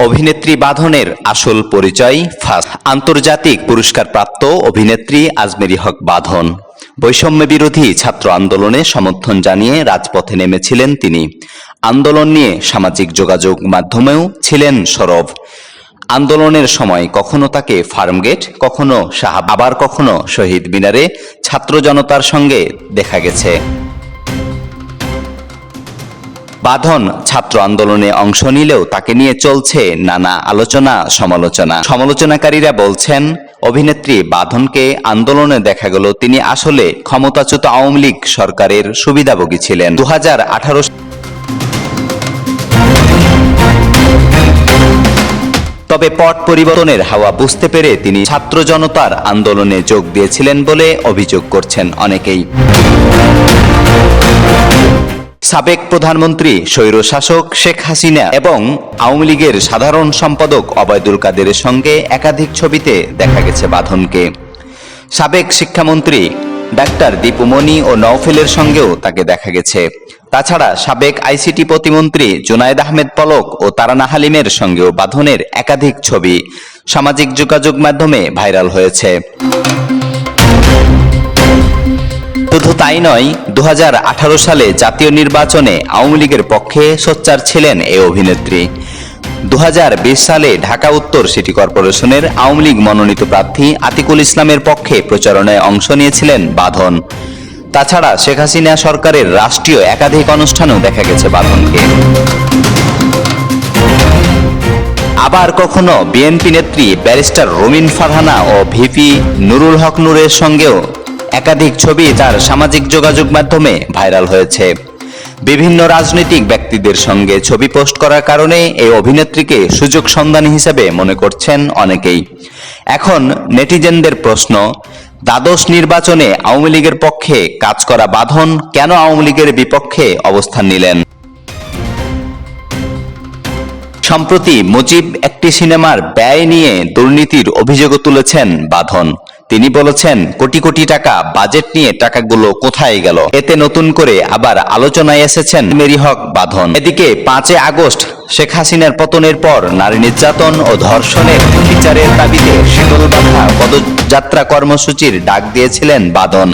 অভিনেত্রী বাঁধনের আসল পরিচয় ফার্স্ট আন্তর্জাতিক পুরস্কারপ্রাপ্ত অভিনেত্রী আজমেরি হক বাঁধন। বৈষম্য বিরোধী ছাত্র আন্দোলনে সমর্থন জানিয়ে রাজপথে নেমেছিলেন তিনি। আন্দোলন নিয়ে সামাজিক যোগাযোগ মাধ্যমেও ছিলেন সরব। আন্দোলনের সময় কখনো তাকে ফার্মগেট, কখনো সাহাব আবার কখনো শহীদ মিনারে ছাত্র জনতার সঙ্গে দেখা গেছে। বাঁধন ছাত্র আন্দোলনে অংশ নিলেও তাকে নিয়ে চলছে নানা আলোচনা, সমালোচনা। সমালোচনাকারীরা বলছেন, অভিনেত্রী বাঁধনকে আন্দোলনে দেখা গেল তিনি আসলে ক্ষমতাচ্যুত আওয়ামী লীগ সরকারের সুবিধাভোগী ছিলেন। দু হাজার আঠারো তবে পট পরিবর্তনের হাওয়া বুঝতে পেরে তিনি ছাত্র জনতার আন্দোলনে যোগ দিয়েছিলেন বলে অভিযোগ করছেন অনেকেই। সাবেক প্রধানমন্ত্রী, স্বৈরশাসক শেখ হাসিনা এবং আওয়ামী লীগের সাধারণ সম্পাদক অবায়দুল কাদেরের সঙ্গে একাধিক ছবিতে দেখা গেছে বাঁধনকে। সাবেক শিক্ষামন্ত্রী ডাক্তার দীপুমণি ও নওফেলের সঙ্গেও তাকে দেখা গেছে। তাছাড়া সাবেক আইসিটি প্রতিমন্ত্রী জুনায়েদ আহমেদ পলক ও তারানা হালিমের সঙ্গেও বাঁধনের একাধিক ছবি সামাজিক যোগাযোগ মাধ্যমে ভাইরাল হয়েছে। শুধু তাই নয় দু সালে জাতীয় নির্বাচনে আওয়ামী লীগের পক্ষে সোচ্চার ছিলেন এই অভিনেত্রী। দু হাজার বিশ সালে ঢাকা উত্তর সিটি কর্পোরেশনের আওয়ামী লীগ মনোনীত প্রার্থী আতিকুল ইসলামের পক্ষে প্রচারণায় অংশ নিয়েছিলেন বাঁধন। তাছাড়া শেখ হাসিনা সরকারের রাষ্ট্রীয় একাধিক অনুষ্ঠানেও দেখা গেছে বাঁধনকে। আবার কখনো বিএনপি নেত্রী ব্যারিস্টার রমিন ফারহানা ও ভিপি নুরুল হক নূরের সঙ্গেও একাধিক ছবি তার সামাজিক যোগাযোগ মাধ্যমে ভাইরাল হয়েছে। বিভিন্ন রাজনৈতিক ব্যক্তিদের সঙ্গে ছবি পোস্ট করার কারণে এই অভিনেত্রীকে সুযোগ সন্ধানী হিসেবে মনে করছেন অনেকেই। এখন নেটিজেনদের প্রশ্ন, দ্বাদশ নির্বাচনে আওয়ামী লীগের পক্ষে কাজ করা বাঁধন কেন আওয়ামী লীগের বিপক্ষে অবস্থান নিলেন? সম্প্রতি মুজিব একটি সিনেমার ব্যয় নিয়ে দুর্নীতির অভিযোগও তুলেছেন বাঁধন। তিনি বলেছেন, কোটি কোটি টাকা, বাজেট নিয়ে টাকাগুলো কোথায় গেল? এতে নতুন করে আবার আলোচনায় এসেছেন মেরি হক বাঁধন। এদিকে পাঁচে আগস্ট, শেখ হাসিনার পতনের পর নারী নির্যাতন ও ধর্ষণের বিচারের দাবিতে শীতল পদযাত্রা কর্মসূচির ডাক দিয়েছিলেন বাঁধন।